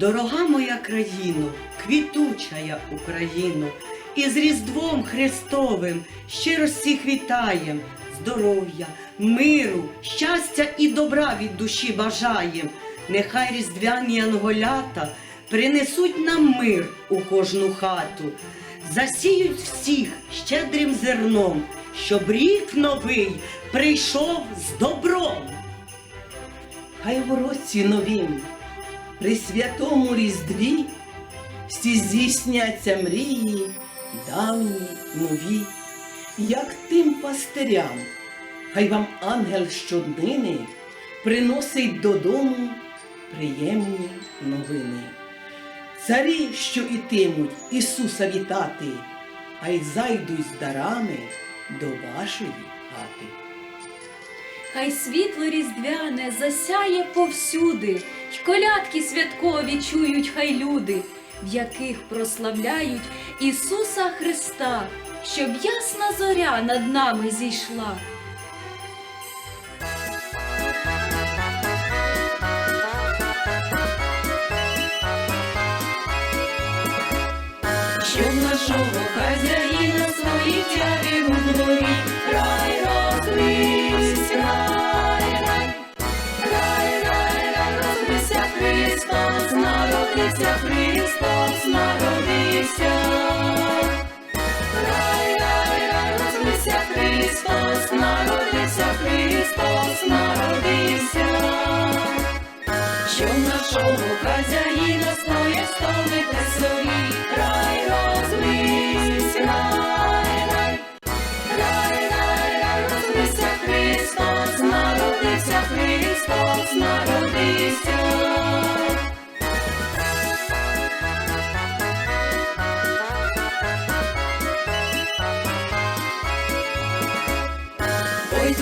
Дорога моя країно, квітучая Україно, і з Різдвом Христовим щиро всіх вітаєм, здоров'я, миру, щастя і добра від душі бажаєм. Нехай різдвяні анголята принесуть нам мир у кожну хату, засіють всіх щедрим зерном, щоб рік новий прийшов з добром. Хай в році новім, при святому Різдві, всі здійсняться мрії, давні, нові, як тим пастирям, хай вам ангел щоднини приносить додому приємні новини. Царі, що ітимуть Ісуса вітати, хай зайдуть з дарами до вашої хати. Хай світло різдвяне засяє повсюди, й колядки святкові чують хай люди, в яких прославляють Ісуса Христа, щоб ясна зоря над нами зійшла. Щоб нашого хазяїна свої тяги у дворі, Що нашого хазяїна стоїть столи та собі, рай розлись, рай, рай, рай, рай, рай, розлився Христос, народився Христос, народився. Ой,